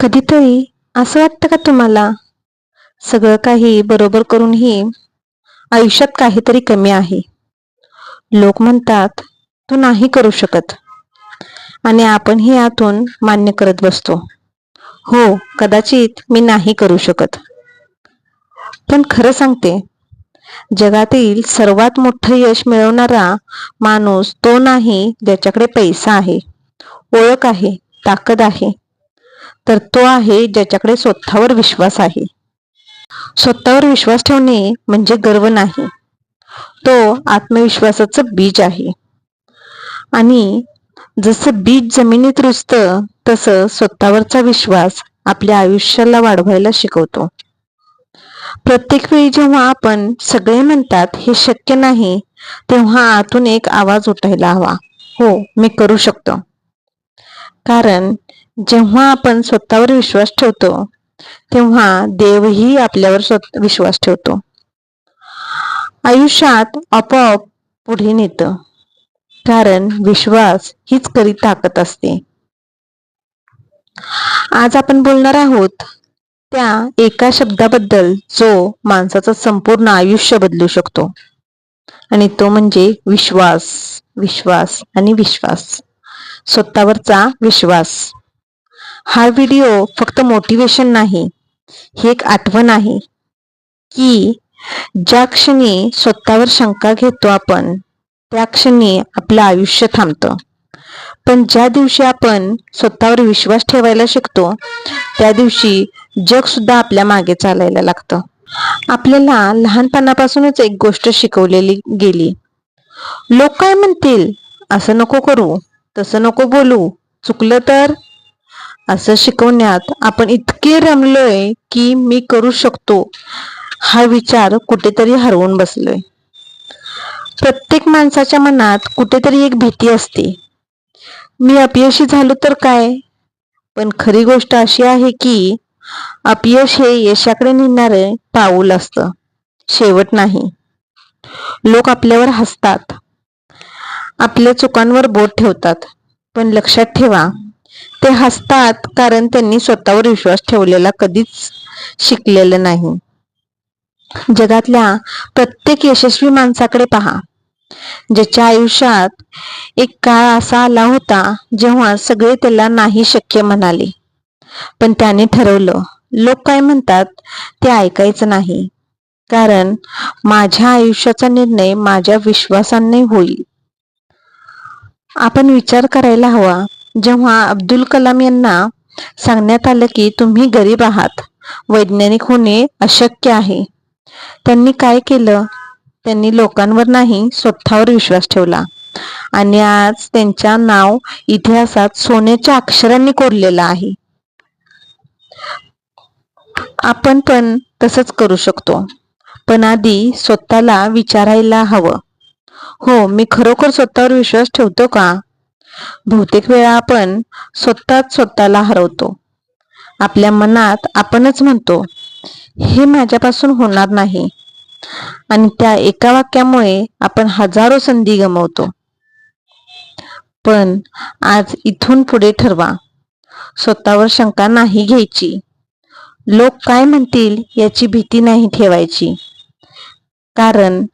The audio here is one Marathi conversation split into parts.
कधीतरी असं वाटतं का तुम्हाला? सगळं काही बरोबर करूनही आयुष्यात काहीतरी कमी आहे. लोक म्हणतात तू नाही करू शकत. आणि आपणही यातून मान्य करत बसतो. हो कदाचित मी नाही करू शकत. पण खरं सांगते जगातील सर्वात मोठं यश मिळवणारा माणूस तो नाही ज्याच्याकडे पैसा आहे. ओळख आहे ताकद आहे. तर तो आहे ज्याच्याकडे स्वतःवर विश्वास आहे. स्वतःवर विश्वास ठेवणे म्हणजे गर्व नाही. तो आत्मविश्वासाचं बीज आहे. आणि जसं बीज जमिनीत रुजतं तसं स्वतःवरचा विश्वास आपल्या आयुष्याला वाढवायला शिकवतो. प्रत्येक वेळी जेव्हा आपण सगळे म्हणतात हे शक्य नाही तेव्हा आतून एक आवाज उठायला हवा. हो मी करू शकतो. कारण जेव्हा आपण स्वतःवर विश्वास ठेवतो तेव्हा देवही आपल्यावर स्वत विश्वास ठेवतो. आयुष्यात आपोआप पुढे नेतं. कारण विश्वास हीच खरी ताकद असते. आज आपण बोलणार आहोत त्या एका शब्दाबद्दल जो माणसाचं संपूर्ण आयुष्य बदलू शकतो. आणि तो म्हणजे विश्वास विश्वास आणि विश्वास. स्वतःवरचा विश्वास. हा व्हिडिओ फक्त मोटिवेशन नाही ही एक आठवण आहे की ज्या क्षणी स्वतःवर शंका घेतो आपण त्या क्षणी आपलं आयुष्य थांबतं. पण ज्या दिवशी आपण स्वतःवर विश्वास ठेवायला शिकतो त्या दिवशी जग सुद्धा आपल्या मागे चालायला लागतं. आपल्याला लहानपणापासूनच एक गोष्ट शिकवलेली गेली. लोक काय म्हणतील? असं नको करू. तसं नको बोलू. चुकलं तर? असं शिकवण्यात आपण इतके रमलोय की मी करू शकतो. हा विचार कुठेतरी हरवून बसलोय. प्रत्येक माणसाच्या मनात कुठेतरी एक भीती असते. मी अपयशी झालो तर काय? पण खरी गोष्ट अशी आहे की अपयश हे यशाकडे नेणारे पाऊल असतं. शेवट नाही. लोक आपल्यावर हसतात. आपल्या चुकांवर बोट ठेवतात. पण लक्षात ठेवा ते हसतात कारण त्यांनी स्वतःवर विश्वास ठेवलेला कधीच शिकलेलं नाही. जगातल्या प्रत्येक यशस्वी माणसाकडे पहा. ज्याच्या आयुष्यात एक काळ असा आला होता जेव्हा सगळे त्याला नाही शक्य म्हणाले. पण त्याने ठरवलं लोक काय म्हणतात ते ऐकायचं नाही. कारण माझ्या आयुष्याचा निर्णय माझ्या विश्वासाने होईल. आपण विचार करायला हवा. जेव्हा अब्दुल कलाम यांना सांगण्यात आलं की तुम्ही गरीब आहात वैज्ञानिक होणे अशक्य आहे. त्यांनी काय केलं? त्यांनी लोकांवर नाही स्वतःवर विश्वास ठेवला. आणि आज त्यांच्या नाव इतिहासात सोन्याच्या अक्षरांनी कोरलेलं आहे. आपण पण तसंच करू शकतो. पण आधी स्वतःला विचारायला हवं. हो मी खरोखर स्वतःवर विश्वास ठेवतो का? बहुतेक वेळा आपण स्वतःच स्वतःला हरवतो. आपल्या मनात आपणच म्हणतो हे माझ्यापासून होणार नाही. आणि त्या एका वाक्यामुळे आपण हजारो संधी गमावतो. पण आज इथून पुढे ठरवा. स्वतःवर शंका नाही घ्यायची. लोक काय म्हणतील याची भीती नाही ठेवायची. कारण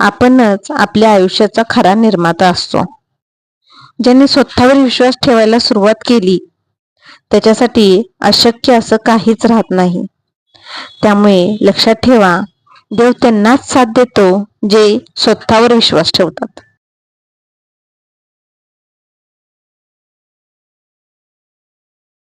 आपणच आपल्या आयुष्याचा खरा निर्माता असतो. ज्यांनी स्वतःवर विश्वास ठेवायला सुरुवात केली त्याच्यासाठी अशक्य असं काहीच राहत नाही. त्यामुळे लक्षात ठेवा देव त्यांनाच साथ देतो जे स्वतःवर विश्वास ठेवतात.